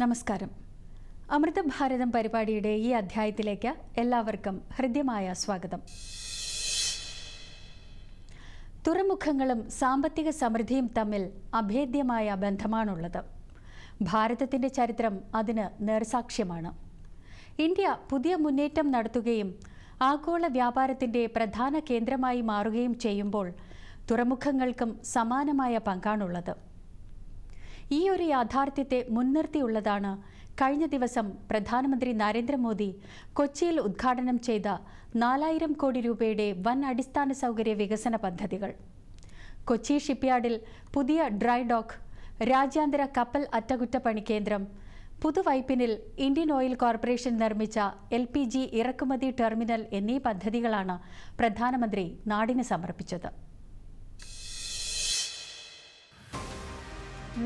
നമസ്കാരം. അമൃത ഭാരതം പരിപാടിയുടെ ഈ അധ്യായത്തിലേക്ക് എല്ലാവർക്കും ഹൃദ്യമായ സ്വാഗതം. തുറമുഖങ്ങളും സാമ്പത്തിക സമൃദ്ധിയും തമ്മിൽ അഭേദ്യമായ ബന്ധമാണുള്ളത്. ഭാരതത്തിന്റെ ചരിത്രം അതിന് നേർസാക്ഷ്യമാണ്. ഇന്ത്യ പുതിയ മുന്നേറ്റം നടത്തുകയും ആഗോള വ്യാപാരത്തിന്റെ പ്രധാന കേന്ദ്രമായി മാറുകയും ചെയ്യുമ്പോൾ തുറമുഖങ്ങൾക്കും സമാനമായ പങ്കാണുള്ളത്. ഈ ഒരു യാഥാർത്ഥ്യത്തെ മുൻനിർത്തിയുള്ളതാണ്. കഴിഞ്ഞ ദിവസം പ്രധാനമന്ത്രി നരേന്ദ്രമോദി കൊച്ചിയിൽ ഉദ്ഘാടനം ചെയ്ത നാലായിരം കോടി രൂപയുടെ വൻ അടിസ്ഥാന സൗകര്യ വികസന പദ്ധതികൾ. കൊച്ചി ഷിപ്പ്യാർഡിൽ പുതിയ ഡ്രൈ ഡോക്ക് രാജ്യാന്തര കപ്പൽ അറ്റകുറ്റപ്പണി കേന്ദ്രം പുതുവൈപ്പിനിൽ ഇന്ത്യൻ ഓയിൽ കോർപ്പറേഷൻ നിർമ്മിച്ച എൽ പി ജി ഇറക്കുമതി ടെർമിനൽ എന്നീ പദ്ധതികളാണ് പ്രധാനമന്ത്രി നാടിന് സമർപ്പിച്ചത്.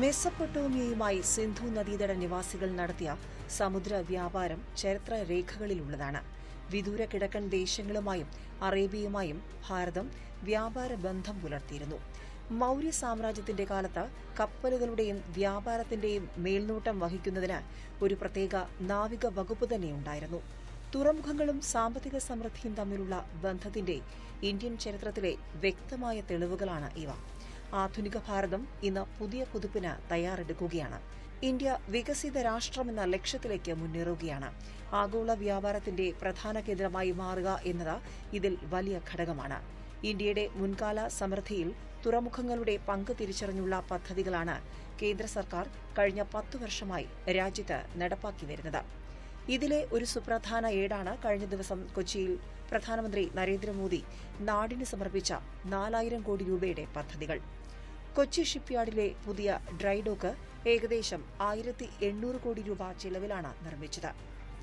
മെസ്സപ്പൊട്ടോമിയയുമായി സിന്ധു നദീതട നിവാസികൾ നടത്തിയ സമുദ്ര വ്യാപാരം ചരിത്ര രേഖകളിലുള്ളതാണ്. വിദൂര കിഴക്കൻ ദേശങ്ങളുമായും അറേബ്യയുമായും ഭാരതം വ്യാപാര ബന്ധം പുലർത്തിയിരുന്നു. മൗര്യ സാമ്രാജ്യത്തിന്റെ കാലത്ത് കപ്പലുകളുടെയും വ്യാപാരത്തിന്റെയും മേൽനോട്ടം വഹിക്കുന്നതിന് ഒരു പ്രത്യേക നാവിക വകുപ്പ് തന്നെയുണ്ടായിരുന്നു. തുറമുഖങ്ങളും സാമ്പത്തിക സമൃദ്ധിയും തമ്മിലുള്ള ബന്ധത്തിന്റെ ഇന്ത്യൻ ചരിത്രത്തിലെ വ്യക്തമായ തെളിവുകളാണ് ഇവ. ആധുനിക ഭാരതം ഇന്ന് പുതിയ പുതുപ്പിന് തയ്യാറെടുക്കുകയാണ്. ഇന്ത്യ വികസിത രാഷ്ട്രമെന്ന ലക്ഷ്യത്തിലേക്ക് മുന്നേറുകയാണ്. ആഗോള വ്യാപാരത്തിന്റെ പ്രധാന കേന്ദ്രമായി മാറുക എന്നത് ഇതിൽ വലിയ ഘടകമാണ്. ഇന്ത്യയുടെ മുൻകാല സമൃദ്ധിയിൽ തുറമുഖങ്ങളുടെ പങ്ക് തിരിച്ചറിഞ്ഞുള്ള പദ്ധതികളാണ് കേന്ദ്ര സർക്കാർ കഴിഞ്ഞ പത്തു വർഷമായി രാജ്യത്ത് നടപ്പാക്കി വരുന്നത്. ഇതിലെ ഒരു സുപ്രധാന ഏടാണ് കഴിഞ്ഞ ദിവസം കൊച്ചിയിൽ പ്രധാനമന്ത്രി നരേന്ദ്രമോദി നാടിന് സമർപ്പിച്ച നാലായിരം കോടി രൂപയുടെ പദ്ധതികൾ. കൊച്ചി ഷിപ്പ്യാർഡിലെ പുതിയ ഡ്രൈ ഡോക്ക് ഏകദേശം ആയിരത്തി എണ്ണൂറ് കോടി രൂപ ചെലവിലാണ് നിർമ്മിച്ചത്.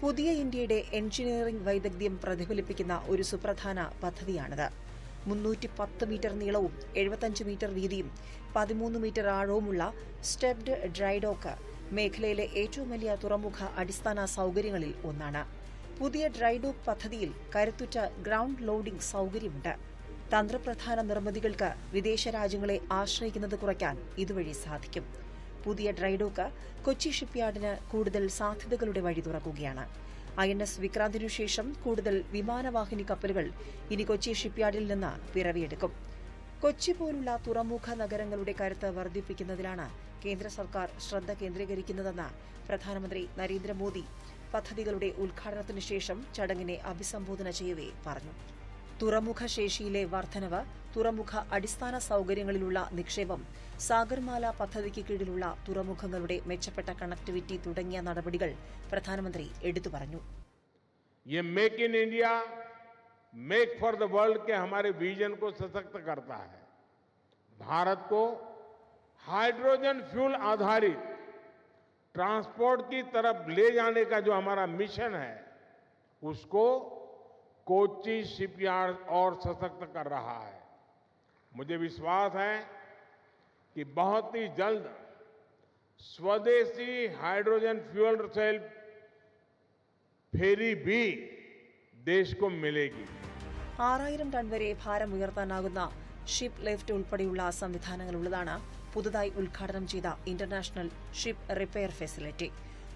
പുതിയ ഇന്ത്യയുടെ എഞ്ചിനീയറിംഗ് വൈദഗ്ധ്യം പ്രതിഫലിപ്പിക്കുന്ന ഒരു സുപ്രധാന പദ്ധതിയാണിത്. മുന്നൂറ്റി പത്ത് മീറ്റർ നീളവും എഴുപത്തഞ്ച് മീറ്റർ വീതിയും പതിമൂന്ന് മീറ്റർ ആഴവുമുള്ള സ്റ്റെപ്ഡ് ഡ്രൈ ഡോക്ക് മേഖലയിലെ ഏറ്റവും വലിയ തുറമുഖ അടിസ്ഥാന സൗകര്യങ്ങളിൽ ഒന്നാണ്. പുതിയ ഡ്രൈ ഡോക്ക് പദ്ധതിയിൽ കരുത്തുറ്റ ഗ്രൗണ്ട് ലോഡിംഗ് സൗകര്യമുണ്ട്. തന്ത്രപ്രധാന നിർമ്മിതികൾക്ക് വിദേശ രാജ്യങ്ങളെ ആശ്രയിക്കുന്നത് കുറയ്ക്കാൻ ഇതുവഴി സാധിക്കും. പുതിയ ഡ്രൈഡോക്ക് കൊച്ചി ഷിപ്പ്യാർഡിന് കൂടുതൽ സാധ്യതകളുടെ വഴി തുറക്കുകയാണ്. ഐ എൻ എസ് വിക്രാന്തിനു ശേഷം കൂടുതൽ വിമാനവാഹിനി കപ്പലുകൾ ഇനി കൊച്ചി ഷിപ്പ്യാർഡിൽ നിന്ന് പിറവിയെടുക്കും. കൊച്ചി പോലുള്ള തുറമുഖ നഗരങ്ങളുടെ കരുത്ത് വർദ്ധിപ്പിക്കുന്നതിലാണ് കേന്ദ്ര സർക്കാർ ശ്രദ്ധ കേന്ദ്രീകരിക്കുന്നതെന്ന് പ്രധാനമന്ത്രി നരേന്ദ്രമോദി പദ്ധതികളുടെ ഉദ്ഘാടനത്തിനു ശേഷം ചടങ്ങിനെ അഭിസംബോധന ചെയ്യവേ പറഞ്ഞു. തുറമുഖ ശേഷിയിലെ വർധനവ് തുറമുഖ അടിസ്ഥാന സൗകര്യങ്ങളിലുള്ള നിക്ഷേപം സാഗർമാല പദ്ധതിക്ക് കീഴിലുള്ള തുറമുഖങ്ങളുടെ മെച്ചപ്പെട്ട കണക്ടിവിറ്റി തുടങ്ങിയ നടപടികൾ പ്രധാനമന്ത്രി എടുത്തു പറഞ്ഞു ये make in India make for the world के हमारे विजन को सशक्त करता है भारत को हाइड्रोजन फ्यूल आधारित ट्रांसपोर्ट की तरफ ले जाने का जो हमारा मिशन है उसको कोच्चि शिपयार्ड और सशक्त कर रहा है मुझे विश्वास है कि बहुत ही जल्द स्वदेशी हाइड्रोजन फ्यूल सेल फेरी भी देश को मिलेगी ആറായിരം ടൺ വരെ ഭാരം ഉയർത്താനാകുന്ന ഷിപ്പ് ലിഫ്റ്റ് ഉൾപ്പെടെയുള്ള സംവിധാനങ്ങളുള്ളതാണ് പുതുതായി ഉദ്ഘാടനം ചെയ്ത ഇന്റർനാഷണൽ ഷിപ്പ് റിപ്പയർ ഫെസിലിറ്റി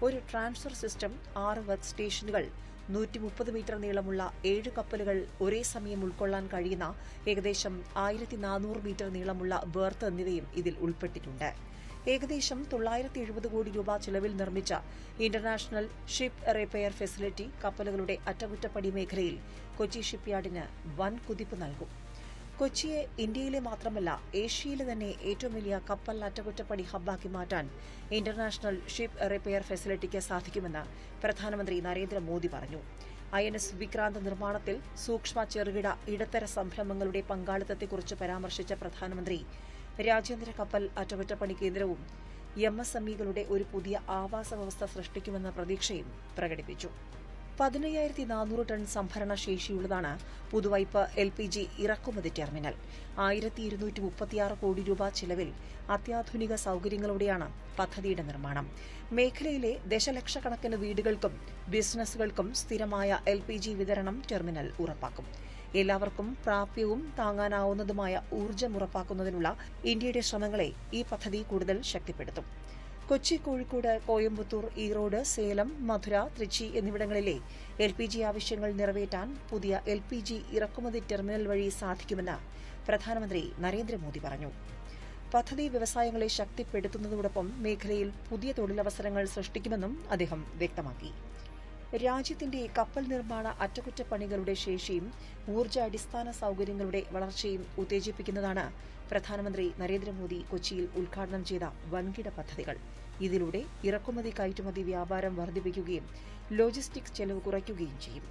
ഒരു ട്രാൻസ്ഫർ സിസ്റ്റം ആറ് വർക്ക് സ്റ്റേഷനുകൾ നൂറ്റി മുപ്പത് മീറ്റർ നീളമുള്ള ഏഴ് കപ്പലുകൾ ഒരേ സമയം ഉൾക്കൊള്ളാൻ കഴിയുന്ന ഏകദേശം ആയിരത്തി നാനൂറ് മീറ്റർ നീളമുള്ള ബേർത്ത് എന്നിവയും ഇതിൽ ഉൾപ്പെട്ടിട്ടുണ്ട്. ഏകദേശം തൊള്ളായിരത്തി എഴുപത് കോടി രൂപ ചെലവിൽ നിർമ്മിച്ച ഇന്റർനാഷണൽ ഷിപ്പ് റിപ്പയർ ഫെസിലിറ്റി കപ്പലുകളുടെ അറ്റകുറ്റപ്പണി മേഖലയിൽ കൊച്ചി ഷിപ്പ്യാർഡിന് വൻ കുതിപ്പ് നൽകും. കൊച്ചിയെ ഇന്ത്യയിലെ മാത്രമല്ല ഏഷ്യയിലെ തന്നെ ഏറ്റവും വലിയ കപ്പൽ അറ്റകുറ്റപ്പണി ഹബ്ബാക്കി മാറ്റാൻ ഇന്റർനാഷണൽ ഷിപ്പ് റിപ്പയർ ഫെസിലിറ്റിക്ക് സാധിക്കുമെന്ന് പ്രധാനമന്ത്രി നരേന്ദ്രമോദി പറഞ്ഞു. ഐ എൻ എസ് വിക്രാന്ത് നിർമ്മാണത്തിൽ സൂക്ഷ്മ ചെറുകിട ഇടത്തര സംരംഭങ്ങളുടെ പങ്കാളിത്തത്തെക്കുറിച്ച് പരാമർശിച്ച പ്രധാനമന്ത്രി രാജ്യാന്തര കപ്പൽ അറ്റകുറ്റപ്പണി കേന്ദ്രവും എം എസ് എം ഇകളുടെ ഒരു പുതിയ ആവാസ വ്യവസ്ഥ സൃഷ്ടിക്കുമെന്ന പ്രതീക്ഷയും പ്രകടിപ്പിച്ചു. പതിനയ്യായിരത്തി നാനൂറ് ടൺ സംഭരണ ശേഷിയുള്ളതാണ് പുതുവൈപ്പ് എൽ പി ജി ഇറക്കുമതി ടെർമിനൽ. ആയിരത്തി ഇരുന്നൂറ്റി മുപ്പത്തിയാറ് കോടി രൂപ ചിലവിൽ അത്യാധുനിക സൗകര്യങ്ങളോടെയാണ് പദ്ധതിയുടെ നിർമ്മാണം. മേഖലയിലെ ദശലക്ഷക്കണക്കിന് വീടുകൾക്കും ബിസിനസ്സുകൾക്കും സ്ഥിരമായ എൽ പി ജി വിതരണം ടെർമിനൽ ഉറപ്പാക്കും. എല്ലാവർക്കും പ്രാപ്യവും താങ്ങാനാവുന്നതുമായ ഊർജം ഉറപ്പാക്കുന്നതിനുള്ള ഇന്ത്യയുടെ ശ്രമങ്ങളെ ഈ പദ്ധതി കൂടുതൽ ശക്തിപ്പെടുത്തും. കൊച്ചി കോഴിക്കോട് കോയമ്പത്തൂർ ഈറോഡ് സേലം മധുര തൃച്ചി എന്നിവിടങ്ങളിലെ എൽ പി ജി ആവശ്യങ്ങൾ നിറവേറ്റാൻ പുതിയ എൽ പി ജി ഇറക്കുമതി ടെർമിനൽ വഴി സാധിക്കുമെന്ന് പ്രധാനമന്ത്രി നരേന്ദ്രമോദി പറഞ്ഞു. പദ്ധതി വ്യവസായങ്ങളെ ശക്തിപ്പെടുത്തുന്നതോടൊപ്പം മേഖലയിൽ പുതിയ തൊഴിലവസരങ്ങൾ സൃഷ്ടിക്കുമെന്നും അദ്ദേഹം വ്യക്തമാക്കി. രാജ്യത്തിന്റെ കപ്പൽ നിർമ്മാണ അറ്റകുറ്റപ്പണികളുടെ ശേഷിയും ഊർജ അടിസ്ഥാന സൌകര്യങ്ങളുടെ വളർച്ചയും ഉത്തേജിപ്പിക്കുന്നതാണ് പ്രധാനമന്ത്രി നരേന്ദ്രമോദി കൊച്ചിയിൽ ഉദ്ഘാടനം ചെയ്ത വൻകിട പദ്ധതികൾ. ഇതിലൂടെ ഇറക്കുമതി കയറ്റുമതി വ്യാപാരം വർദ്ധിപ്പിക്കുകയും ലോജിസ്റ്റിക്സ് ചെലവ് കുറയ്ക്കുകയും ചെയ്യും.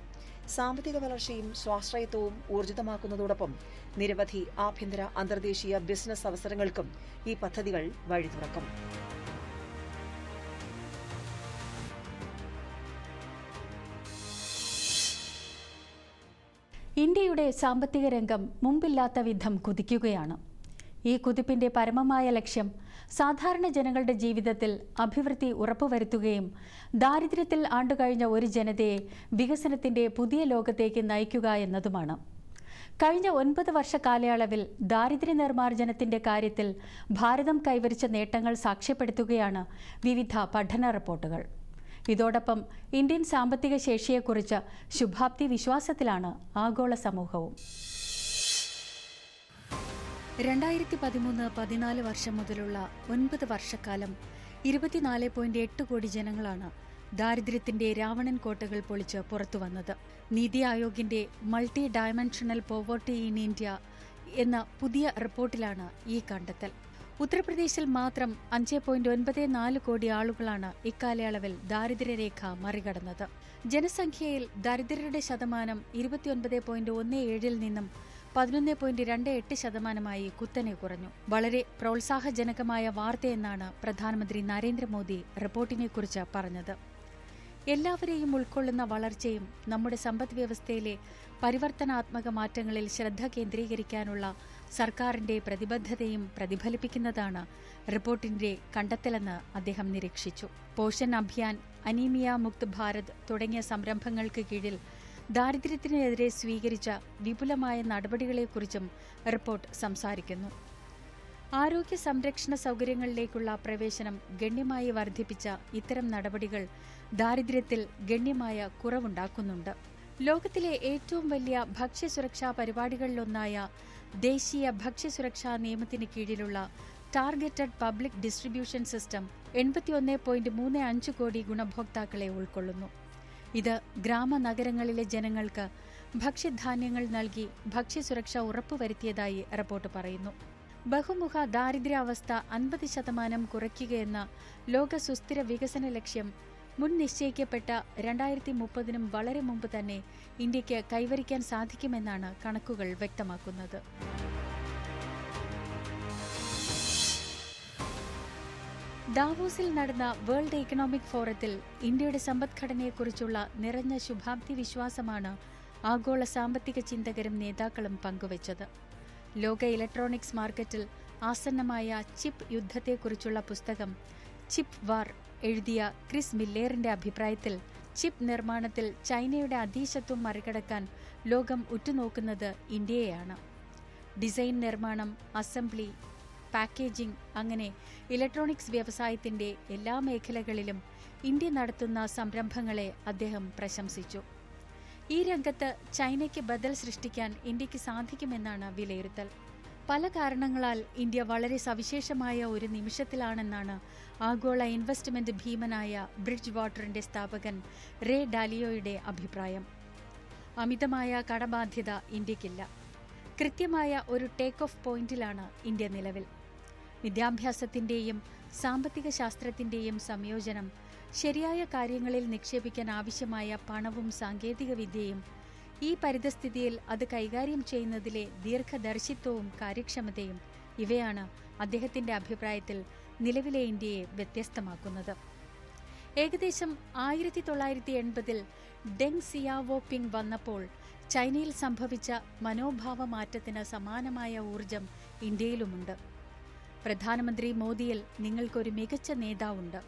സാമ്പത്തിക വളർച്ചയും സ്വാശ്രയത്വവും ഊർജിതമാക്കുന്നതോടൊപ്പം നിരവധി ആഭ്യന്തര അന്തർദേശീയ ബിസിനസ് അവസരങ്ങൾക്കും ഈ പദ്ധതികൾ വഴി തുറക്കും. ഇന്ത്യയുടെ സാമ്പത്തിക രംഗം മുമ്പില്ലാത്ത വിധം കുതിക്കുകയാണ്. ഈ കുതിപ്പിന്റെ പരമമായ ലക്ഷ്യം സാധാരണ ജനങ്ങളുടെ ജീവിതത്തിൽ അഭിവൃദ്ധി ഉറപ്പുവരുത്തുകയും ദാരിദ്ര്യത്തിൽ ആണ്ടുകഴിഞ്ഞ ഒരു ജനതയെ വികസനത്തിന്റെ പുതിയ ലോകത്തേക്ക് നയിക്കുക എന്നതുമാണ്. കഴിഞ്ഞ ഒൻപത് വർഷ കാലയളവിൽ ദാരിദ്ര്യ നിർമ്മാർജനത്തിന്റെ കാര്യത്തിൽ ഭാരതം കൈവരിച്ച നേട്ടങ്ങൾ സാക്ഷ്യപ്പെടുത്തുകയാണ് വിവിധ പഠന റിപ്പോർട്ടുകൾ. ഇതോടൊപ്പം ഇന്ത്യൻ സാമ്പത്തിക ശേഷിയെക്കുറിച്ച് ശുഭാപ്തി വിശ്വാസത്തിലാണ് ആഗോള സമൂഹവും. രണ്ടായിരത്തി പതിമൂന്ന് പതിനാല് വർഷം മുതലുള്ള ഒൻപത് വർഷക്കാലം ഇരുപത്തിനാല് പോയിന്റ് എട്ട് കോടി ജനങ്ങളാണ് ദാരിദ്ര്യത്തിന്റെ രാവണൻ കോട്ടകൾ പൊളിച്ച് പുറത്തു വന്നത്. നീതി ആയോഗിന്റെ multi dimensional poverty in India എന്ന പുതിയ റിപ്പോർട്ടിലാണ് ഈ കണ്ടെത്തൽ. ഉത്തർപ്രദേശിൽ മാത്രം അഞ്ച് പോയിന്റ് ഒൻപത് നാല് കോടി ആളുകളാണ് ഇക്കാലയളവിൽ ദാരിദ്ര്യരേഖ മറികടന്നത്. ജനസംഖ്യയിൽ ദരിദ്രരുടെ ശതമാനം ഇരുപത്തിയൊൻപത് പോയിന്റ് ഒന്ന് ഏഴിൽ നിന്നും പതിനൊന്ന് പോയിന്റ് രണ്ട് എട്ട് ശതമാനമായി കുത്തനെ കുറഞ്ഞു. വളരെ പ്രോത്സാഹജനകമായ വാർത്തയെന്നാണ് പ്രധാനമന്ത്രി നരേന്ദ്രമോദി റിപ്പോർട്ടിനെക്കുറിച്ച് പറഞ്ഞത്. എല്ലാവരെയും ഉൾക്കൊള്ളുന്ന വളർച്ചയും നമ്മുടെ സമ്പദ് വ്യവസ്ഥയിലെ പരിവർത്തനാത്മക മാറ്റങ്ങളിൽ ശ്രദ്ധ കേന്ദ്രീകരിക്കാനുള്ള സർക്കാരിന്റെ പ്രതിബദ്ധതയും പ്രതിഫലിപ്പിക്കുന്നതാണ് റിപ്പോർട്ടിന്റെ കണ്ടെത്തലെന്ന് അദ്ദേഹം നിരീക്ഷിച്ചു. പോഷൻ അഭിയാൻ അനീമിയ മുക്ത് ഭാരത് തുടങ്ങിയ സംരംഭങ്ങൾക്ക് കീഴിൽ ദാരിദ്ര്യത്തിനെതിരെ സ്വീകരിച്ച വിപുലമായ നടപടികളെക്കുറിച്ചും റിപ്പോർട്ട് സംസാരിക്കുന്നു. ആരോഗ്യ സംരക്ഷണ സൗകര്യങ്ങളിലേക്കുള്ള പ്രവേശനം ഗണ്യമായി വർദ്ധിപ്പിച്ച ഇത്തരം നടപടികൾ ദാരിദ്ര്യത്തിൽ ഗണ്യമായ കുറവുണ്ടാക്കുന്നുണ്ട്. ലോകത്തിലെ ഏറ്റവും വലിയ ഭക്ഷ്യസുരക്ഷാ പരിപാടികളിലൊന്നായ ദേശീയ ഭക്ഷ്യസുരക്ഷാ നിയമത്തിന് കീഴിലുള്ള ടാർഗറ്റഡ് പബ്ലിക് ഡിസ്ട്രിബ്യൂഷൻ സിസ്റ്റം എൺപത്തിയൊന്ന് പോയിന്റ് മൂന്ന് അഞ്ച് കോടി ഗുണഭോക്താക്കളെ ഉൾക്കൊള്ളുന്നു. ഇത് ഗ്രാമനഗരങ്ങളിലെ ജനങ്ങൾക്ക് ഭക്ഷ്യധാന്യങ്ങൾ നൽകി ഭക്ഷ്യസുരക്ഷ ഉറപ്പുവരുത്തിയതായി റിപ്പോർട്ട് പറയുന്നു. ബഹുമുഖ ദാരിദ്ര്യാവസ്ഥ അൻപത് ശതമാനം കുറയ്ക്കുകയെന്ന ലോക സുസ്ഥിര വികസന ലക്ഷ്യം മുൻ നിശ്ചയിക്കപ്പെട്ട രണ്ടായിരത്തി മുപ്പതിനും വളരെ മുമ്പ് തന്നെ ഇന്ത്യയ്ക്ക് കൈവരിക്കാൻ സാധിക്കുമെന്നാണ് കണക്കുകൾ വ്യക്തമാക്കുന്നത്. ദാവോസിൽ നടന്ന വേൾഡ് എക്കണോമിക് ഫോറത്തിൽ ഇന്ത്യയുടെ സമ്പദ്ഘടനയെക്കുറിച്ചുള്ള നിറഞ്ഞ ശുഭാപ്തി വിശ്വാസമാണ് ആഗോള സാമ്പത്തിക ചിന്തകരും നേതാക്കളും പങ്കുവച്ചത്. ലോക ഇലക്ട്രോണിക്സ് മാർക്കറ്റിൽ ആസന്നമായ ചിപ്പ് യുദ്ധത്തെക്കുറിച്ചുള്ള പുസ്തകം ചിപ്പ് വാർ എഴുതിയ ക്രിസ് മില്ലേറിന്റെ അഭിപ്രായത്തിൽ ചിപ്പ് നിർമ്മാണത്തിൽ ചൈനയുടെ അധീശത്വം മറികടക്കാൻ ലോകം ഉറ്റുനോക്കുന്നത് ഇന്ത്യയെയാണ്. ഡിസൈൻ നിർമ്മാണം അസംബ്ലി പാക്കേജിംഗ് അങ്ങനെ ഇലക്ട്രോണിക്സ് വ്യവസായത്തിന്റെ എല്ലാ മേഖലകളിലും ഇന്ത്യ നടത്തുന്ന സംരംഭങ്ങളെ അദ്ദേഹം പ്രശംസിച്ചു. ഈ രംഗത്ത് ചൈനയ്ക്ക് ബദൽ സൃഷ്ടിക്കാൻ ഇന്ത്യയ്ക്ക് സാധിക്കുമെന്നാണ് വിലയിരുത്തൽ. പല കാരണങ്ങളാൽ ഇന്ത്യ വളരെ സവിശേഷമായ ഒരു നിമിഷത്തിലാണെന്നാണ് ആഗോള ഇൻവെസ്റ്റ്മെന്റ് ഭീമനായ ബ്രിഡ്ജ് വാട്ടറിന്റെ സ്ഥാപകൻ റേ ഡാലിയോയുടെ അഭിപ്രായം. അമിതമായ കടബാധ്യത ഇന്ത്യക്കില്ല കൃത്യമായ ഒരു ടേക്ക് ഓഫ് പോയിന്റിലാണ് ഇന്ത്യ നിലവിൽ. വിദ്യാഭ്യാസത്തിന്റെയും സാമ്പത്തിക ശാസ്ത്രത്തിന്റെയും സംയോജനം ശരിയായ കാര്യങ്ങളിൽ നിക്ഷേപിക്കാൻ ആവശ്യമായ പണവും സാങ്കേതിക വിദ്യയും ഈ പരിതസ്ഥിതിയിൽ അത് കൈകാര്യം ചെയ്യുന്നതിലെ ദീർഘദർശിത്വവും കാര്യക്ഷമതയും ഇവയാണ് അദ്ദേഹത്തിന്റെ അഭിപ്രായത്തിൽ നിലവിലെ ഇന്ത്യയെ വ്യത്യസ്തമാക്കുന്നത്. ഏകദേശം ആയിരത്തി തൊള്ളായിരത്തി എൺപതിൽ ഡെങ് സിയാവോപിങ് വന്നപ്പോൾ ചൈനയിൽ സംഭവിച്ച മനോഭാവ മാറ്റത്തിന് സമാനമായ ഊർജം ഇന്ത്യയിലുമുണ്ട്. പ്രധാനമന്ത്രി മോദിയിൽ നിങ്ങൾക്കൊരു മികച്ച നേതാവുണ്ട്.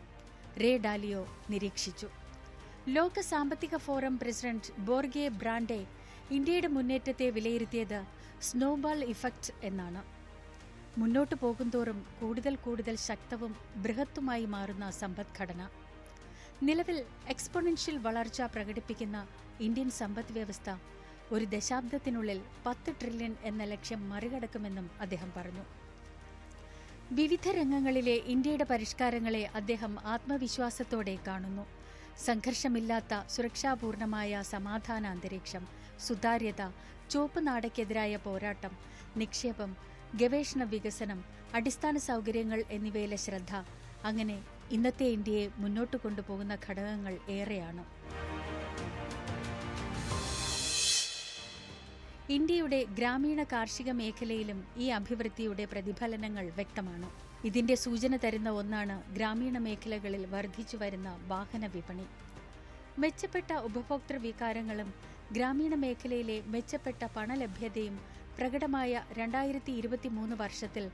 റേ ഡാലിയോ നിരീക്ഷിച്ചു. ലോക സാമ്പത്തിക ഫോറം പ്രസിഡന്റ് ബോർഗെ ബ്രാൻഡെ ഇന്ത്യയുടെ മുന്നേറ്റത്തെ വിലയിരുത്തിയത് സ്നോബാൾ ഇഫക്റ്റ് എന്നാണ്. മുന്നോട്ടു പോകുന്തോറും കൂടുതൽ കൂടുതൽ ശക്തവും ബൃഹത്തുമായി മാറുന്ന സമ്പദ്ഘടന. നിലവിൽ എക്സ്പൊണൻഷ്യൽ വളർച്ച പ്രകടിപ്പിക്കുന്ന ഇന്ത്യൻ സമ്പദ് വ്യവസ്ഥ ഒരു ദശാബ്ദത്തിനുള്ളിൽ പത്ത് ട്രില്യൺ എന്ന ലക്ഷ്യം മറികടക്കുമെന്നും അദ്ദേഹം പറഞ്ഞു. വിവിധ രംഗങ്ങളിലെ ഇന്ത്യയുടെ പരിഷ്കാരങ്ങളെ അദ്ദേഹം ആത്മവിശ്വാസത്തോടെ കാണുന്നു. സംഘർഷമില്ലാത്ത സുരക്ഷാപൂർണമായ സമാധാന അന്തരീക്ഷം സുതാര്യത ചുവപ്പ് നാടയ്ക്കെതിരായ പോരാട്ടം നിക്ഷേപം ഗവേഷണ വികസനം അടിസ്ഥാന സൗകര്യങ്ങൾ എന്നിവയിലെ ശ്രദ്ധ അങ്ങനെ ഇന്നത്തെ ഇന്ത്യയെ മുന്നോട്ട് കൊണ്ടുപോകുന്ന ഘടകങ്ങൾ ഏറെയാണ്. ഇന്ത്യയുടെ ഗ്രാമീണ കാർഷിക മേഖലയിലും ഈ അഭിവൃദ്ധിയുടെ പ്രതിഫലനങ്ങൾ വ്യക്തമാണ്. ഇതിന്റെ സൂചന തരുന്ന ഒന്നാണ് ഗ്രാമീണ മേഖലകളിൽ വർദ്ധിച്ചു വരുന്ന വാഹന വിപണി. മെച്ചപ്പെട്ട ഉപഭോക്തൃ വികാരങ്ങളും ഗ്രാമീണ മേഖലയിലെ മെച്ചപ്പെട്ട പണലഭ്യതയും പ്രകടമായ രണ്ടായിരത്തി ഇരുപത്തിമൂന്ന് വർഷത്തിൽ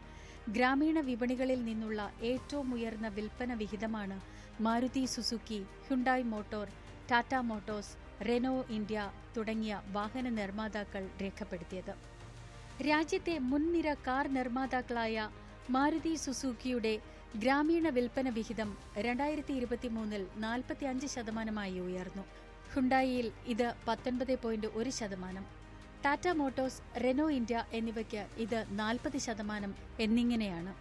ഗ്രാമീണ വിപണികളിൽ നിന്നുള്ള ഏറ്റവും ഉയർന്ന വിൽപ്പന വിഹിതമാണ് Maruti Suzuki Hyundai motor Tata motors Renault India തുടങ്ങിയ വാഹന നിർമ്മാതാക്കൾ രേഖപ്പെടുത്തിയത്. രാജ്യത്തെ മുൻനിര കാർ നിർമ്മാതാക്കളായ മാരുതി സുസുക്കിയുടെ ഗ്രാമീണ വിൽപ്പന വിഹിതം രണ്ടായിരത്തി ഇരുപത്തിമൂന്നിൽ നാൽപ്പത്തി അഞ്ച് ശതമാനമായി ഉയർന്നു. ഹുണ്ടായിയിൽ ഇത് പത്തൊൻപത് പോയിന്റ് ഒരു ശതമാനം. ടാറ്റ മോട്ടോഴ്സ് റെനോ ഇന്ത്യ എന്നിവയ്ക്ക് ഇത് നാൽപ്പത് ശതമാനം എന്നിങ്ങനെയാണ്.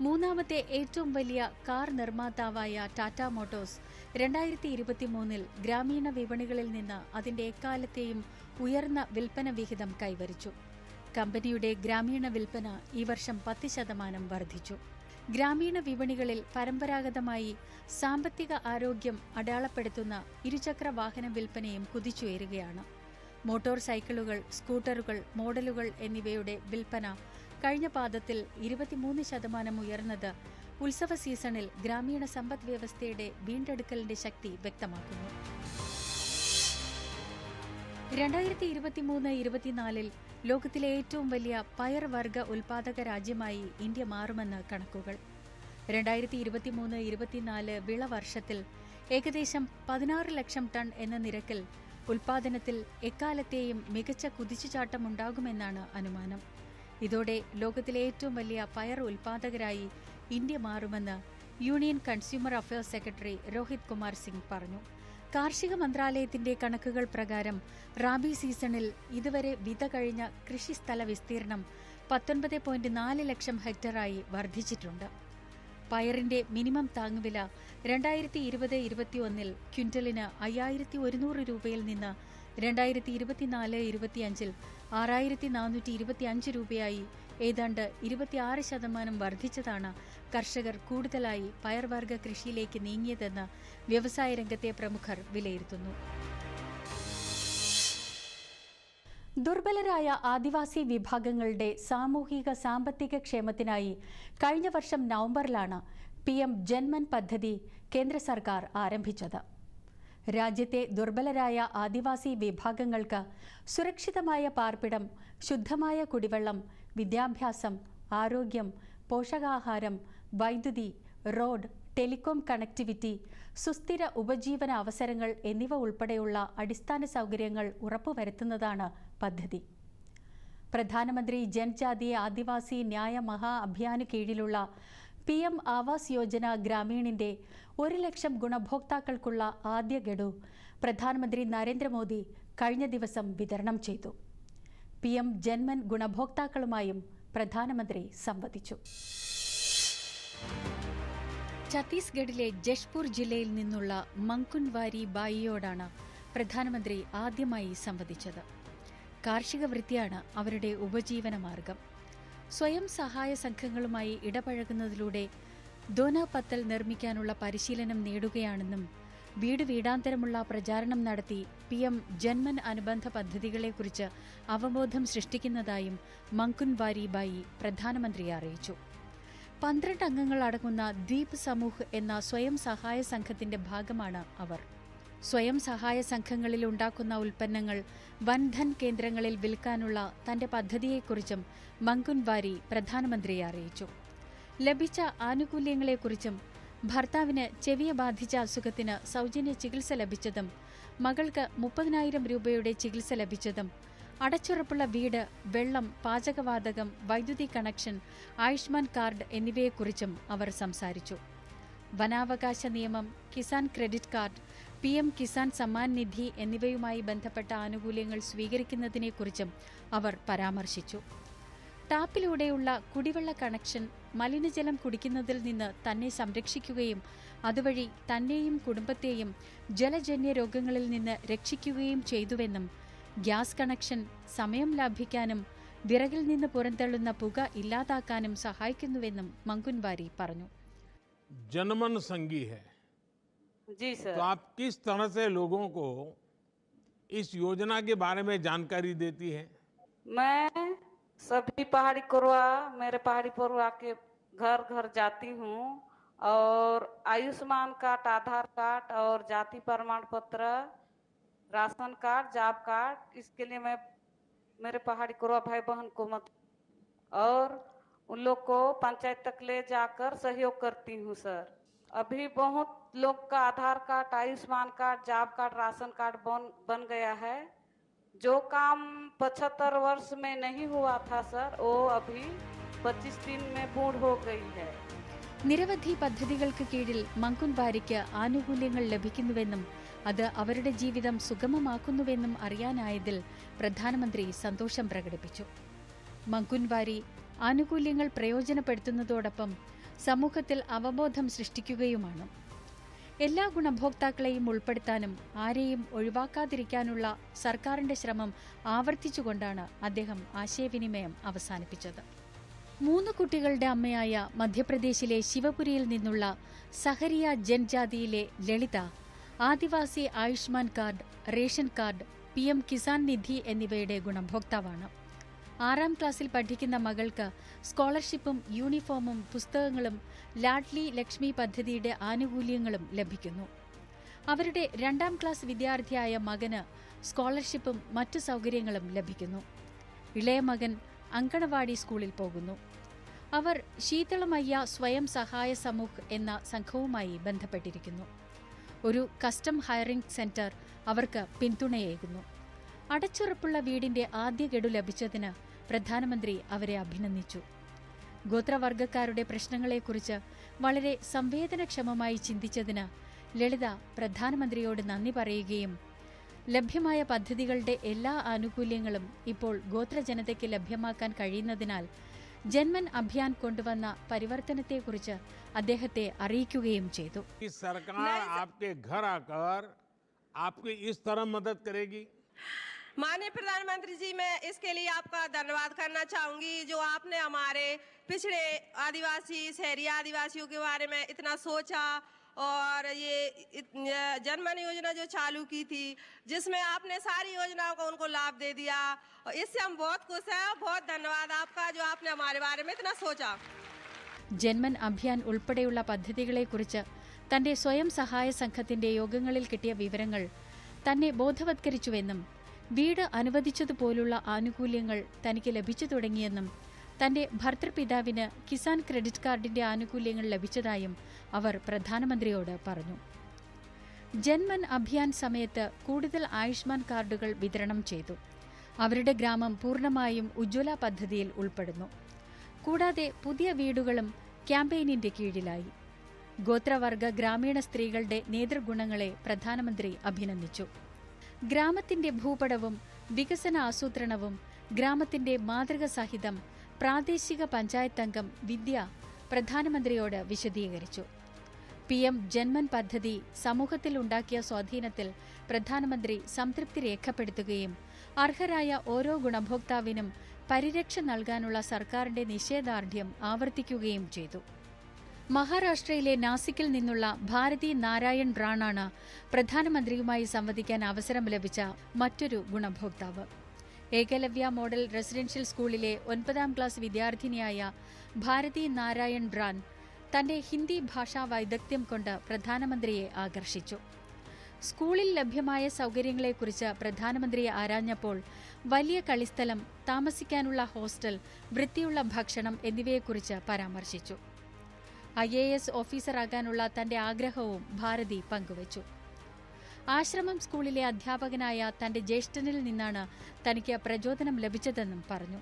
മൂന്നാമത്തെ ഏറ്റവും വലിയ കാർ നിർമ്മാതാവായ ടാറ്റ മോട്ടോഴ്സ് രണ്ടായിരത്തി ഇരുപത്തിമൂന്നിൽ ഗ്രാമീണ വിപണികളിൽ നിന്ന് അതിന്റെ എക്കാലത്തെയും ഉയർന്ന വിൽപ്പന വിഹിതം കൈവരിച്ചു. കമ്പനിയുടെ ഗ്രാമീണ വിൽപ്പന ഈ വർഷം പത്ത് ശതമാനം വർദ്ധിച്ചു. ഗ്രാമീണ വിപണികളിൽ പരമ്പരാഗതമായി സാമ്പത്തിക ആരോഗ്യം അടയാളപ്പെടുത്തുന്ന ഇരുചക്ര വാഹന വിൽപ്പനയും കുതിച്ചുയരുകയാണ്. മോട്ടോർ സൈക്കിളുകൾ സ്കൂട്ടറുകൾ മോഡലുകൾ എന്നിവയുടെ വിൽപ്പന കഴിഞ്ഞ പാദത്തിൽ ഇരുപത്തിമൂന്ന് ശതമാനം ഉയർന്നത് ഉത്സവ സീസണിൽ ഗ്രാമീണ സമ്പദ് വ്യവസ്ഥയുടെ വീണ്ടെടുക്കലിന്റെ ശക്തി വ്യക്തമാക്കുന്നു. രണ്ടായിരത്തി ഇരുപത്തിമൂന്ന് ഇരുപത്തിനാലിൽ ലോകത്തിലെ ഏറ്റവും വലിയ പയർ വർഗ ഉൽപാദക രാജ്യമായി ഇന്ത്യ മാറുമെന്ന് കണക്കുകൾ. രണ്ടായിരത്തി ഇരുപത്തിമൂന്ന് ഇരുപത്തിനാല് വിള വർഷത്തിൽ ഏകദേശം പതിനാറ് ലക്ഷം ടൺ എന്ന നിരക്കിൽ ഉൽപാദനത്തിൽ എക്കാലത്തെയും മികച്ച കുതിച്ചുചാട്ടമുണ്ടാകുമെന്നാണ് അനുമാനം. ഇതോടെ ലോകത്തിലെ ഏറ്റവും വലിയ പയർ ഉൽപാദകരായി ഇന്ത്യ മാറുമെന്ന് union consumer affairs secretary Rohit Kumar Singh പറഞ്ഞു. കാർഷിക മന്ത്രാലയത്തിന്റെ കണക്കുകൾ പ്രകാരം റാബി സീസണിൽ ഇതുവരെ വിത കഴിഞ്ഞ കൃഷിസ്ഥല വിസ്തീർണം പത്തൊൻപത് പോയിന്റ് നാല് ലക്ഷം ഹെക്ടറായി വർദ്ധിച്ചിട്ടുണ്ട്. പയറിന്റെ മിനിമം താങ്ങുവില രണ്ടായിരത്തി ഇരുപത് ഇരുപത്തിയൊന്നിൽ ക്വിന്റലിന് അയ്യായിരത്തി ഒരുന്നൂറ് രൂപയിൽ നിന്ന് രണ്ടായിരത്തി ഇരുപത്തിനാല് ഇരുപത്തിയഞ്ചിൽ ആറായിരത്തി നാനൂറ്റി ഇരുപത്തി അഞ്ച് രൂപയായി. ഏതാണ്ട് ഇരുപത്തിയാറ് ശതമാനം വർദ്ധിച്ചതാണ് കർഷകർ കൂടുതലായി പയർവർഗ കൃഷിയിലേക്ക് നീങ്ങിയതെന്ന് വ്യവസായ രംഗത്തെ പ്രമുഖർ വിലയിരുത്തുന്നു. ദുർബലരായ ആദിവാസി വിഭാഗങ്ങളുടെ സാമൂഹിക സാമ്പത്തിക ക്ഷേമത്തിനായി കഴിഞ്ഞ വർഷം നവംബറിലാണ് പി എം ജന്മൻ പദ്ധതി കേന്ദ്ര സർക്കാർ ആരംഭിച്ചത്. രാജ്യത്തെ ദുർബലരായ ആദിവാസി വിഭാഗങ്ങൾക്ക് സുരക്ഷിതമായ പാർപ്പിടം ശുദ്ധമായ കുടിവെള്ളം വിദ്യാഭ്യാസം ആരോഗ്യം പോഷകാഹാരം വൈദ്യുതി റോഡ് ടെലികോം കണക്ടിവിറ്റി സുസ്ഥിര ഉപജീവന അവസരങ്ങൾ എന്നിവ ഉൾപ്പെടെയുള്ള അടിസ്ഥാന സൗകര്യങ്ങൾ ഉറപ്പുവരുത്തുന്നതാണ് പദ്ധതി. പ്രധാനമന്ത്രി ജൻജാതി ആദിവാസി ന്യായ മഹാ അഭിയാന് കീഴിലുള്ള പി എം ആവാസ് യോജന ഗ്രാമീണിന്റെ ഒരു ലക്ഷം ഗുണഭോക്താക്കൾക്കുള്ള ആദ്യ ഗഡു പ്രധാനമന്ത്രി നരേന്ദ്രമോദി കഴിഞ്ഞ ദിവസം വിതരണം ചെയ്തു. പി എം ജന്മൻ ഗുണഭോക്താക്കളുമായും പ്രധാനമന്ത്രി സംവദിച്ചു. ഛത്തീസ്ഗഡിലെ ജഷ്പൂർ ജില്ലയിൽ നിന്നുള്ള മങ്കുൻവാരി ബായിയോടാണ് പ്രധാനമന്ത്രി ആദ്യമായി സംവദിച്ചത്. കാർഷിക വൃത്തിയാണ് അവരുടെ ഉപജീവന മാർഗം. സ്വയം സഹായ സംഘങ്ങളുമായി ഇടപഴകുന്നതിലൂടെ ദോന പത്തൽ നിർമ്മിക്കാനുള്ള പരിശീലനം നേടുകയാണെന്നും വീട് വീടാന്തരമുള്ള പ്രചാരണം നടത്തി പി എം ജന്മൻ അനുബന്ധ പദ്ധതികളെക്കുറിച്ച് അവബോധം സൃഷ്ടിക്കുന്നതായും മങ്കുൻവാരി ബായി പ്രധാനമന്ത്രിയെ അറിയിച്ചു. പന്ത്രണ്ട് അംഗങ്ങൾ അടങ്ങുന്ന ദ്വീപ് സമൂഹ് എന്ന സ്വയം സഹായ സംഘത്തിന്റെ ഭാഗമാണ് അവർ. സ്വയം സഹായ സംഘങ്ങളിൽ ഉണ്ടാക്കുന്ന ഉൽപ്പന്നങ്ങൾ വൻധൻ കേന്ദ്രങ്ങളിൽ വിൽക്കാനുള്ള തന്റെ പദ്ധതിയെക്കുറിച്ചും മങ്കുൻവാരി പ്രധാനമന്ത്രിയെ അറിയിച്ചു. ലഭിച്ച ആനുകൂല്യങ്ങളെക്കുറിച്ചും ഭർത്താവിന് ചെവിയ ബാധിച്ച അസുഖത്തിന് സൗജന്യ ചികിത്സ ലഭിച്ചതും മകൾക്ക് മുപ്പതിനായിരം രൂപയുടെ ചികിത്സ ലഭിച്ചതും അടച്ചുറപ്പുള്ള വീട് വെള്ളം പാചകവാതകം വൈദ്യുതി കണക്ഷൻ ആയുഷ്മാൻ കാർഡ് എന്നിവയെക്കുറിച്ചും അവർ സംസാരിച്ചു. വനാവകാശ നിയമം Kisan credit card P M Kisan Samman Nidhi എന്നിവയുമായി ബന്ധപ്പെട്ട ആനുകൂല്യങ്ങൾ സ്വീകരിക്കുന്നതിനെക്കുറിച്ചും അവർ പരാമർശിച്ചു. ടാപ്പിലൂടെയുള്ള കുടിവെള്ള കണക്ഷൻ മലിനജലം കുടിക്കുന്നതിൽ നിന്ന് തന്നെ സംരക്ഷിക്കുകയും അതുവഴി തന്നെയും കുടുംബത്തെയും ജലജന്യ രോഗങ്ങളിൽ നിന്ന് രക്ഷിക്കുകയും ചെയ്തുവെന്നും ഗ്യാസ് കണക്ഷൻ സമയം ലാഭിക്കാനും വിറകിൽ നിന്ന് പുറന്തള്ളുന്ന പുക ഇല്ലാതാക്കാനും സഹായിക്കുന്നുവെന്നും മങ്കുൻവാരി പറഞ്ഞു. ജനമൻ സംഗീ जी सर तो आप किस तरह से लोगों को इस योजना के बारे में जानकारी देती है? मैं सभी पहाड़ी कोरवा मेरे पहाड़ी कोरवा के घर घर जाती हूँ और आयुष्मान कार्ड आधार कार्ड और जाति प्रमाण पत्र राशन कार्ड जॉब कार्ड इसके लिए मैं मेरे पहाड़ी कोरवा भाई बहन को मत और उन लोग को पंचायत तक ले जाकर सहयोग करती हूँ सर अभी बहुत लोग का Aadhaar card Ayushman card job card ration card बन बन गया है जो काम पचहत्तर वर्ष में नहीं हुआ था सर वो अभी 25 दिन में पूर्ण हो गई है നിരവധി പദ്ധതികൾക്ക് കീഴിൽ മങ്കുൻവാരിക്ക് ആനുകൂല്യങ്ങൾ ലഭിക്കുന്നുവെന്നും അത് അവരുടെ ജീവിതം സുഗമമാക്കുന്നുവെന്നും അറിയാനായതിൽ പ്രധാനമന്ത്രി സന്തോഷം പ്രകടിപ്പിച്ചു മങ്കുൻവാരി ആനുകൂല്യങ്ങൾ പ്രയോജനപ്പെടുത്തുന്നതോടൊപ്പം സമൂഹത്തിൽ അവബോധം സൃഷ്ടിക്കുകയുമാണ് എല്ലാ ഗുണഭോക്താക്കളെയും ഉൾപ്പെടുത്താനും ആരെയും ഒഴിവാക്കാതിരിക്കാനുള്ള സർക്കാരിന്റെ ശ്രമം ആവർത്തിച്ചുകൊണ്ടാണ് അദ്ദേഹം ആശയവിനിമയം അവസാനിപ്പിച്ചത്. മൂന്ന് കുട്ടികളുടെ അമ്മയായ മധ്യപ്രദേശിലെ ശിവപുരിയിൽ നിന്നുള്ള Sahariya ജൻജാതിയിലെ Lalitha Adivasi Ayushman card ration card P Kisan Nidhi എന്നിവയുടെ ഗുണഭോക്താവാണ്. ആറാം ക്ലാസ്സിൽ പഠിക്കുന്ന മകൾക്ക് സ്കോളർഷിപ്പും യൂണിഫോമും പുസ്തകങ്ങളും ലാഡ്ലി ലക്ഷ്മി പദ്ധതിയുടെ ആനുകൂല്യങ്ങളും ലഭിക്കുന്നു. അവരുടെ രണ്ടാം ക്ലാസ് വിദ്യാർത്ഥിയായ മകന് സ്കോളർഷിപ്പും മറ്റു സൗകര്യങ്ങളും ലഭിക്കുന്നു. ഇളയ മകൻ അങ്കണവാടി സ്കൂളിൽ പോകുന്നു. അവർ ശീതളമയ്യ സ്വയം സഹായ സമൂഹ് എന്ന സംഘവുമായി ബന്ധപ്പെട്ടിരിക്കുന്നു. ഒരു കസ്റ്റം ഹയറിംഗ് സെന്റർ അവർക്ക് പിന്തുണയേകുന്നു. അടച്ചുറപ്പുള്ള വീടിന്റെ ആദ്യ ഗഡു ലഭിച്ചതിന് പ്രധാനമന്ത്രി അവരെ അഭിനന്ദിച്ചു. ഗോത്രവർഗക്കാരുടെ പ്രശ്നങ്ങളെക്കുറിച്ച് വളരെ സംവേദനക്ഷമമായി ചിന്തിച്ചതിന് ലളിത പ്രധാനമന്ത്രിയോട് നന്ദി പറയുകയും ലഭ്യമായ പദ്ധതികളുടെ എല്ലാ ആനുകൂല്യങ്ങളും ഇപ്പോൾ ഗോത്രജനതയ്ക്ക് ലഭ്യമാക്കാൻ കഴിയുന്നതിനാൽ ജന്മൻ അഭിയാൻ കൊണ്ടുവന്ന പരിവർത്തനത്തെക്കുറിച്ച് അദ്ദേഹത്തെ അറിയിക്കുകയും ചെയ്തു. कि सरकार आपके घर आकर आपकी इस तरह मदद करेगी माननीय प्रधानमंत्री जी मैं इसके लिए आपका धन्यवाद करना चाहूंगी जो आपने हमारे पिछड़े आदिवासी शहरी आदिवासियों के बारे में इतना सोचा और ये इत- जनमन योजना जो चालू की थी जिसमें आपने सारी योजनाओं को उनको लाभ दे दिया और इससे हम बहुत खुश हैं बहुत धन्यवाद आपका जो आपने हमारे बारे में इतना सोचा ജന്മൻ അഭിയാൻ ഉൾപ്പെടെയുള്ള പദ്ധതികളെക്കുറിച്ച് തന്റെ സ്വയം സഹായ സംഘത്തിന്റെ യോഗങ്ങളിൽ കിട്ടിയ വിവരങ്ങൾ തന്നെ ബോധവത്കരിച്ചുവെന്നും വീട് അനുവദിച്ചതുപോലുള്ള ആനുകൂല്യങ്ങൾ തനിക്ക് ലഭിച്ചു തുടങ്ങിയെന്നും തന്റെ ഭർത്തൃപിതാവിന് കിസാൻ ക്രെഡിറ്റ് കാർഡിന്റെ ആനുകൂല്യങ്ങൾ ലഭിച്ചതായും അവർ പ്രധാനമന്ത്രിയോട് പറഞ്ഞു. ജന്മൻ അഭിയാൻ സമയത്ത് കൂടുതൽ ആയുഷ്മാൻ കാർഡുകൾ വിതരണം ചെയ്തു. അവരുടെ ഗ്രാമം പൂർണമായും ഉജ്ജ്വല പദ്ധതിയിൽ ഉൾപ്പെടുന്നു. കൂടാതെ പുതിയ വീടുകളും ക്യാമ്പയിനിന്റെ കീഴിലായി. ഗോത്രവർഗ ഗ്രാമീണ സ്ത്രീകളുടെ നേതൃഗുണങ്ങളെ പ്രധാനമന്ത്രി അഭിനന്ദിച്ചു. ഗ്രാമത്തിന്റെ ഭൂപടവും വികസന ആസൂത്രണവും ഗ്രാമത്തിന്റെ മാതൃക സഹിതം പ്രാദേശിക പഞ്ചായത്ത് അംഗം വിദ്യ പ്രധാനമന്ത്രിയോട് വിശദീകരിച്ചു. പി എം ജന്മൻ പദ്ധതി സമൂഹത്തിൽ ഉണ്ടാക്കിയ സ്വാധീനത്തിൽ പ്രധാനമന്ത്രി സംതൃപ്തി രേഖപ്പെടുത്തുകയും അർഹരായ ഓരോ ഗുണഭോക്താവിനും പരിരക്ഷ നൽകാനുള്ള സർക്കാരിന്റെ നിഷേധാർഢ്യം ആവർത്തിക്കുകയും ചെയ്തു. മഹാരാഷ്ട്രയിലെ നാസിക്കിൽ നിന്നുള്ള ഭാരതി നാരായൺ റാണാണ് പ്രധാനമന്ത്രിയുമായി സംവദിക്കാൻ അവസരം ലഭിച്ച മറ്റൊരു ഗുണഭോക്താവ്. ഏകലവ്യ മോഡൽ റെസിഡൻഷ്യൽ സ്കൂളിലെ ഒൻപതാം ക്ലാസ് വിദ്യാർത്ഥിനിയായ ഭാരതി നാരായൺ റാൻ തന്റെ ഹിന്ദി ഭാഷാ വൈദഗ്ധ്യം കൊണ്ട് പ്രധാനമന്ത്രിയെ ആകർഷിച്ചു. സ്കൂളിൽ ലഭ്യമായ സൗകര്യങ്ങളെക്കുറിച്ച് പ്രധാനമന്ത്രിയെ ആരാഞ്ഞപ്പോൾ വലിയ കളിസ്ഥലം താമസിക്കാനുള്ള ഹോസ്റ്റൽ വൃത്തിയുള്ള ഭക്ഷണം എന്നിവയെക്കുറിച്ച് പരാമർശിച്ചു. ഐ എ എസ് ഓഫീസറാകാനുള്ള തന്റെ ആഗ്രഹവും ഭാരതി പങ്കുവച്ചു. ആശ്രമം സ്കൂളിലെ അധ്യാപകനായ തന്റെ ജ്യേഷ്ഠനിൽ നിന്നാണ് തനിക്ക് പ്രചോദനം ലഭിച്ചതെന്നും പറഞ്ഞു.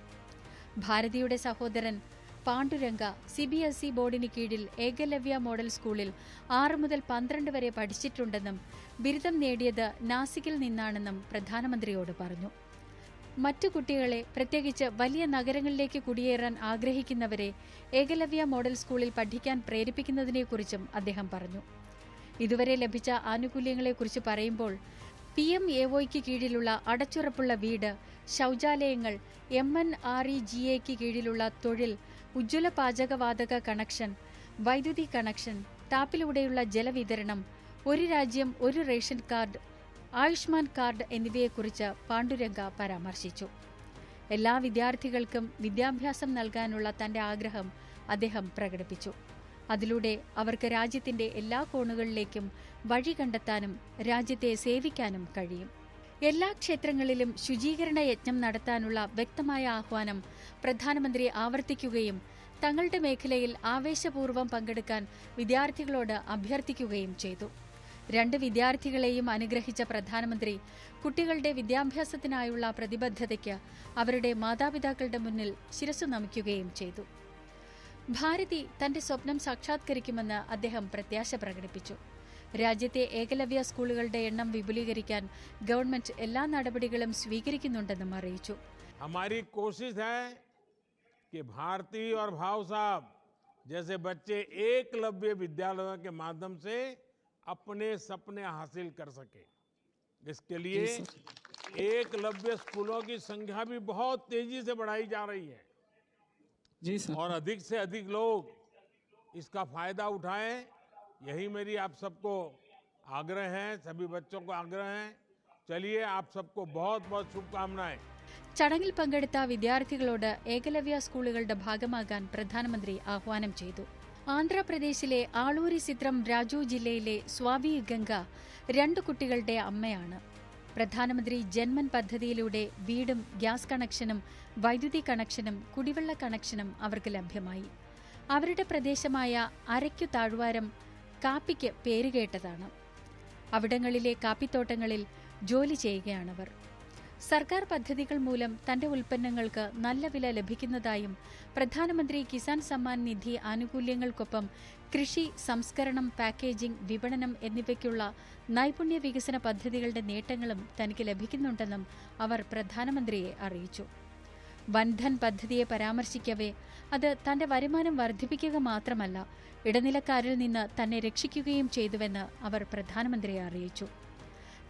ഭാരതിയുടെ സഹോദരൻ Panduranga C B S E ബോർഡിന് കീഴിൽ ഏകലവ്യ മോഡൽ സ്കൂളിൽ ആറ് മുതൽ പന്ത്രണ്ട് വരെ പഠിച്ചിട്ടുണ്ടെന്നും ബിരുദം നേടിയത് നാസിക്കിൽ നിന്നാണെന്നും പ്രധാനമന്ത്രിയോട് പറഞ്ഞു. മറ്റു കുട്ടികളെ പ്രത്യേകിച്ച് വലിയ നഗരങ്ങളിലേക്ക് കുടിയേറാൻ ആഗ്രഹിക്കുന്നവരെ ഏകലവ്യ മോഡൽ സ്കൂളിൽ പഠിക്കാൻ പ്രേരിപ്പിക്കുന്നതിനെക്കുറിച്ചും അദ്ദേഹം പറഞ്ഞു. ഇതുവരെ ലഭിച്ച ആനുകൂല്യങ്ങളെക്കുറിച്ച് പറയുമ്പോൾ പി എം എ ഒയ്ക്ക് കീഴിലുള്ള അടച്ചുറപ്പുള്ള വീട് ശൗചാലയങ്ങൾ M N R E G എക്ക് കീഴിലുള്ള തൊഴിൽ ഉജ്ജ്വല പാചകവാതക കണക്ഷൻ വൈദ്യുതി കണക്ഷൻ ടാപ്പിലൂടെയുള്ള ജലവിതരണം ഒരു രാജ്യം ഒരു റേഷൻ കാർഡ് ആയുഷ്മാൻ കാർഡ് എന്നിവയെക്കുറിച്ച് പാണ്ഡുരംഗ പരാമർശിച്ചു. എല്ലാ വിദ്യാർത്ഥികൾക്കും വിദ്യാഭ്യാസം നൽകാനുള്ള തന്റെ ആഗ്രഹം അദ്ദേഹം പ്രകടിപ്പിച്ചു. അതിലൂടെ അവർക്ക് രാജ്യത്തിന്റെ എല്ലാ കോണുകളിലേക്കും വഴി കണ്ടെത്താനും രാജ്യത്തെ സേവിക്കാനും കഴിയും. എല്ലാ ക്ഷേത്രങ്ങളിലും ശുചീകരണ യജ്ഞം നടത്താനുള്ള വ്യക്തമായ ആഹ്വാനം പ്രധാനമന്ത്രി ആവർത്തിക്കുകയും തങ്ങളുടെ മേഖലയിൽ ആവേശപൂർവം പങ്കെടുക്കാൻ വിദ്യാർത്ഥികളോട് അഭ്യർത്ഥിക്കുകയും ചെയ്തു. രണ്ട് വിദ്യാർത്ഥികളെയും അനുഗ്രഹിച്ച പ്രധാനമന്ത്രി കുട്ടികളുടെ വിദ്യാഭ്യാസത്തിനായുള്ള പ്രതിബദ്ധതയ്ക്ക് അവരുടെ മാതാപിതാക്കളുടെ മുന്നിൽ ശിരസു നമിക്കുകയും ചെയ്തു ഭാരതി തന്റെ സ്വപ്നം സാക്ഷാത്കരിക്കുമെന്ന് അദ്ദേഹം പ്രത്യാശ പ്രകടിപ്പിച്ചു രാജ്യത്തെ ഏകലവ്യ സ്കൂളുകളുടെ എണ്ണം വിപുലീകരിക്കാൻ ഗവൺമെന്റ് എല്ലാ നടപടികളും സ്വീകരിക്കുന്നുണ്ടെന്നും അറിയിച്ചു हमारी कोशिश है कि भारती और भाव साहब जैसे बच्चे एकलव्य विद्यालयों के माध्यम से अपने सपने हासिल कर सके इसके लिए एकलव्य स्कूलों की संख्या भी बहुत तेजी से बढ़ाई जा रही है जी सर और अधिक से अधिक लोग इसका फायदा उठाएं यही मेरी आप सबको आग्रह है सभी बच्चों को आग्रह है चलिए आप सबको बहुत बहुत शुभकामनाएं ചടങ്ങിൽ പങ്കെടുത്ത വിദ്യാർത്ഥികളോട് ഏകലവ്യ സ്കൂളുകളുടെ ഭാഗമാകാൻ പ്രധാനമന്ത്രി ആഹ്വാനം ചെയ്തു ആന്ധ്രാപ്രദേശിലെ ആളൂരി ചിത്രം രാജു ജില്ലയിലെ സ്വാവി ഗംഗ രണ്ട് കുട്ടികളുടെ അമ്മയാണ്. പ്രധാനമന്ത്രി ജന്മൻ പദ്ധതിയിലൂടെ വീടും ഗ്യാസ് കണക്ഷനും വൈദ്യുതി കണക്ഷനും കുടിവെള്ള കണക്ഷനും അവർക്ക് ലഭ്യമായി. അവരുടെ പ്രദേശമായ അരയ്ക്കു താഴ്വാരം കാപ്പിക്ക് പേരുകേട്ടതാണ്. അവിടങ്ങളിലെ കാപ്പിത്തോട്ടങ്ങളിൽ ജോലി ചെയ്യുകയാണവർ. സർക്കാർ പദ്ധതികൾ മൂലം തന്റെ ഉൽപ്പന്നങ്ങൾക്ക് നല്ല വില ലഭിക്കുന്നതായും പ്രധാനമന്ത്രി കിസാൻ സമ്മാൻ നിധി ആനുകൂല്യങ്ങൾക്കൊപ്പം കൃഷി സംസ്കരണം പാക്കേജിംഗ് വിപണനം എന്നിവയ്ക്കുള്ള നൈപുണ്യ വികസന പദ്ധതികളുടെ നേട്ടങ്ങളും തനിക്ക് ലഭിക്കുന്നുണ്ടെന്നും അവർ പ്രധാനമന്ത്രിയെ അറിയിച്ചു. വൻധൻ പദ്ധതിയെ പരാമർശിക്കവേ അത് തന്റെ വരുമാനം വർദ്ധിപ്പിക്കുക മാത്രമല്ല ഇടനിലക്കാരിൽ നിന്ന് തന്നെ രക്ഷിക്കുകയും ചെയ്തുവെന്ന് അവർ പ്രധാനമന്ത്രിയെ അറിയിച്ചു.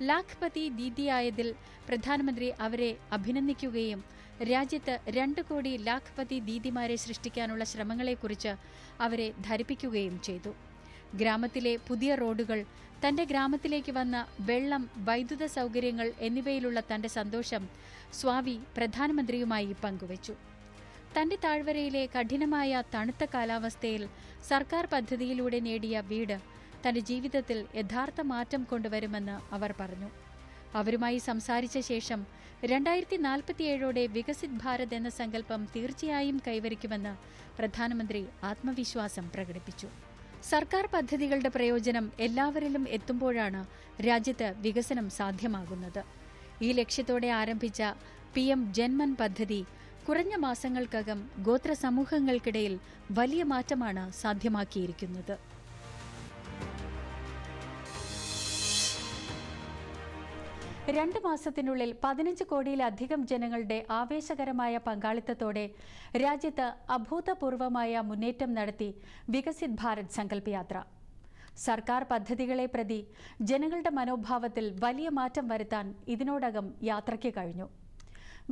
ലാഖ്പതി ദീദിയായതിൽ പ്രധാനമന്ത്രി അവരെ അഭിനന്ദിക്കുകയും രാജ്യത്ത് രണ്ട് കോടി ലാഖ്പതി ദീദിമാരെ സൃഷ്ടിക്കാനുള്ള ശ്രമങ്ങളെക്കുറിച്ച് അവരെ ധരിപ്പിക്കുകയും ചെയ്തു. ഗ്രാമത്തിലെ പുതിയ റോഡുകൾ തന്റെ ഗ്രാമത്തിലേക്ക് വന്ന വെള്ളം വൈദ്യുത സൗകര്യങ്ങൾ എന്നിവയിലുള്ള തന്റെ സന്തോഷം സ്വാവി പ്രധാനമന്ത്രിയുമായി പങ്കുവച്ചു. തന്റെ താഴ്വരയിലെ കഠിനമായ തണുത്ത കാലാവസ്ഥയിൽ സർക്കാർ പദ്ധതിയിലൂടെ നേടിയ വീട് തന്റെ ജീവിതത്തിൽ യഥാർത്ഥ മാറ്റം കൊണ്ടുവരുമെന്ന് അവർ പറഞ്ഞു. അവരുമായി സംസാരിച്ച ശേഷം രണ്ടായിരത്തി നാൽപ്പത്തിയേഴോടെ വികസിത് ഭാരത് എന്ന സങ്കല്പം തീർച്ചയായും കൈവരിക്കുമെന്ന് പ്രധാനമന്ത്രി ആത്മവിശ്വാസം പ്രകടിപ്പിച്ചു. സർക്കാർ പദ്ധതികളുടെ പ്രയോജനം എല്ലാവരിലും എത്തുമ്പോഴാണ് രാജ്യത്ത് വികസനം സാധ്യമാകുന്നത്. ഈ ലക്ഷ്യത്തോടെ ആരംഭിച്ച പി എം ജന്മൻ പദ്ധതി കുറഞ്ഞ മാസങ്ങൾക്കകം ഗോത്ര സമൂഹങ്ങൾക്കിടയിൽ വലിയ മാറ്റമാണ് സാധ്യമാക്കിയിരിക്കുന്നത്. രണ്ട് മാസത്തിനുള്ളിൽ പതിനഞ്ച് കോടിയിലധികം ജനങ്ങളുടെ ആവേശകരമായ പങ്കാളിത്തത്തോടെ രാജ്യത്ത് അഭൂതപൂർവമായ മുന്നേറ്റം നടത്തി വികസിത് ഭാരത് സങ്കല്പയാത്ര. സർക്കാർ പദ്ധതികളെ പ്രതി ജനങ്ങളുടെ മനോഭാവത്തിൽ വലിയ മാറ്റം വരുത്താൻ ഇതിനോടകം യാത്രയ്ക്ക് കഴിഞ്ഞു.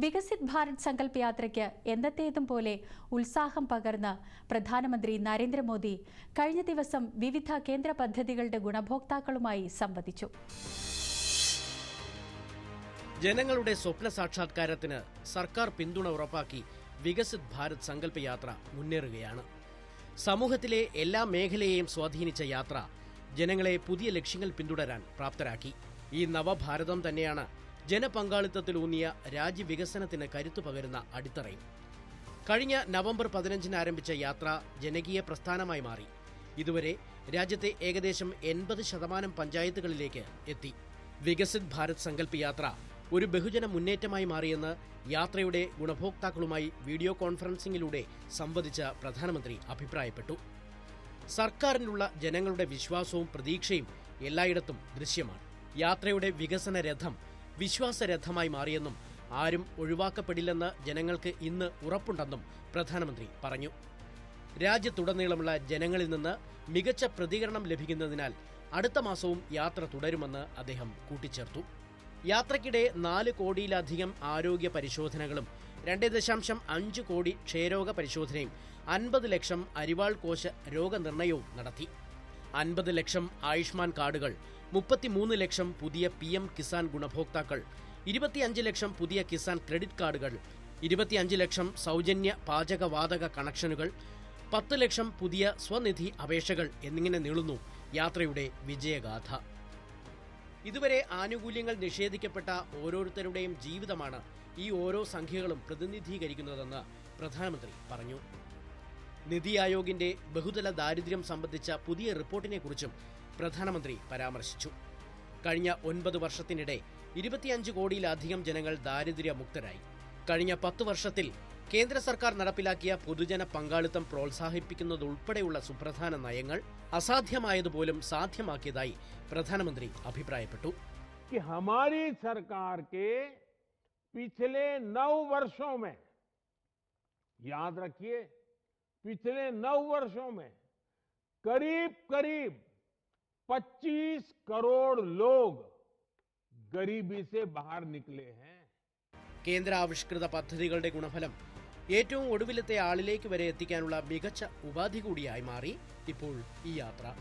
വികസിത് ഭാരത് സങ്കല്പ് യാത്രയ്ക്ക് എന്നത്തേതും പോലെ ഉത്സാഹം പകർന്ന് പ്രധാനമന്ത്രി നരേന്ദ്രമോദി കഴിഞ്ഞ ദിവസം വിവിധ കേന്ദ്ര പദ്ധതികളുടെ ഗുണഭോക്താക്കളുമായി സംവദിച്ചു. ജനങ്ങളുടെ സ്വപ്ന സാക്ഷാത്കാരത്തിന് സർക്കാർ പിന്തുണ ഉറപ്പാക്കി വികസിത് ഭാരത് സങ്കല്പ യാത്ര മുന്നേറുകയാണ്. സമൂഹത്തിലെ എല്ലാ മേഖലയെയും സ്വാധീനിച്ച യാത്ര ജനങ്ങളെ പുതിയ ലക്ഷ്യങ്ങൾ പിന്തുടരാൻ പ്രാപ്തരാക്കി. ഈ നവഭാരതം തന്നെയാണ് ജനപങ്കാളിത്തത്തിലൂന്നിയ രാജ്യവികസനത്തിന് കരുത്തു പകരുന്ന അടിത്തറയും കഴിഞ്ഞ നവംബർ പതിനഞ്ചിന് ആരംഭിച്ച യാത്ര ജനകീയ പ്രസ്ഥാനമായി മാറി. ഇതുവരെ രാജ്യത്തെ ഏകദേശം എൺപത് ശതമാനം പഞ്ചായത്തുകളിലേക്ക് എത്തി. വികസിത് ഭാരത് സങ്കല്പ് യാത്ര ഒരു ബഹുജന മുന്നേറ്റമായി മാറിയെന്ന് യാത്രയുടെ ഗുണഭോക്താക്കളുമായി വീഡിയോ കോൺഫറൻസിംഗിലൂടെ സംവദിച്ച പ്രധാനമന്ത്രി അഭിപ്രായപ്പെട്ടു. സർക്കാരിനുള്ള ജനങ്ങളുടെ വിശ്വാസവും പ്രതീക്ഷയും എല്ലായിടത്തും ദൃശ്യമാണ്. യാത്രയുടെ വികസന രഥം വിശ്വാസരഥമായി മാറിയെന്നും ആരും ഒഴിവാക്കപ്പെടില്ലെന്ന് ജനങ്ങൾക്ക് ഇന്ന് ഉറപ്പുണ്ടെന്നും പ്രധാനമന്ത്രി പറഞ്ഞു. രാജ്യത്തുടനീളമുള്ള ജനങ്ങളിൽ നിന്ന് മികച്ച പ്രതികരണം ലഭിക്കുന്നതിനാൽ അടുത്ത മാസവും യാത്ര തുടരുമെന്ന് അദ്ദേഹം കൂട്ടിച്ചേർത്തു. യാത്രയ്ക്കിടെ നാല് കോടിയിലധികം ആരോഗ്യ പരിശോധനകളും രണ്ട് ദശാംശം അഞ്ച് കോടി ക്ഷയരോഗ പരിശോധനയും അൻപത് ലക്ഷം അരിവാൾ കോശ രോഗനിർണയവും നടത്തി. അൻപത് ലക്ഷം ആയുഷ്മാൻ കാർഡുകൾ മുപ്പത്തിമൂന്ന് ലക്ഷം പുതിയ പി എം കിസാൻ ഗുണഭോക്താക്കൾ ഇരുപത്തിയഞ്ച് ലക്ഷം പുതിയ കിസാൻ ക്രെഡിറ്റ് കാർഡുകൾ ഇരുപത്തിയഞ്ച് ലക്ഷം സൗജന്യ പാചകവാതക കണക്ഷനുകൾ പത്ത് ലക്ഷം പുതിയ സ്വനിധി അപേക്ഷകൾ എന്നിങ്ങനെ നീളുന്നു യാത്രയുടെ വിജയഗാഥ. ഇതുവരെ ആനുകൂല്യങ്ങൾ നിഷേധിക്കപ്പെട്ട ഓരോരുത്തരുടെയും ജീവിതമാണ് ഈ ഓരോ സംഖ്യകളും പ്രതിനിധീകരിക്കുന്നതെന്ന് പ്രധാനമന്ത്രി പറഞ്ഞു. നിതി ആയോഗിന്റെ ബഹുതല ദാരിദ്ര്യം സംബന്ധിച്ച പുതിയ റിപ്പോർട്ടിനെക്കുറിച്ചും പ്രധാനമന്ത്രി പരാമർശിച്ചു. കഴിഞ്ഞ ഒൻപത് വർഷത്തിനിടെ ഇരുപത്തിയഞ്ച് കോടിയിലധികം ജനങ്ങൾ ദാരിദ്ര്യമുക്തരായി. കഴിഞ്ഞ പത്ത് വർഷത്തിൽ കേന്ദ്ര സർക്കാർ നടപ്പിലാക്കിയ പൊതുജന പങ്കാളിത്തം പ്രോത്സാഹിപ്പിക്കുന്നതുൾപ്പെടെയുള്ള സുപ്രധാന നയങ്ങൾ അസാധ്യമായതുപോലും സാധ്യമാക്കിയതായി പ്രധാനമന്ത്രി അഭിപ്രായപ്പെട്ടു कि हमारी सरकार के पिछले नौ वर्षों में याद रखिए पिछले नौ वर्षों में करीब करीब 25 करोड़ लोग गरीबी से बाहर निकले हैं കേന്ദ്ര ആവിഷ്കൃത പദ്ധതികളുടെ ഗുണഫലം ഏറ്റവും ഒടുവിലത്തെ ആളിലേക്ക് വരെ എത്തിക്കാനുള്ള മികച്ച ഉപാധി കൂടിയായി മാറി ഇപ്പോൾ ഈ യാത്ര.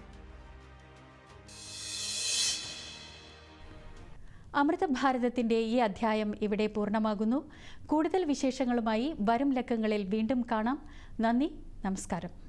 അമൃത ഭാരതത്തിന്റെ ഈ അധ്യായം ഇവിടെ പൂർണമാകുന്നു. കൂടുതൽ വിശേഷങ്ങളുമായി വരും ലക്കങ്ങളിൽ വീണ്ടും കാണാം. നന്ദി നമസ്കാരം.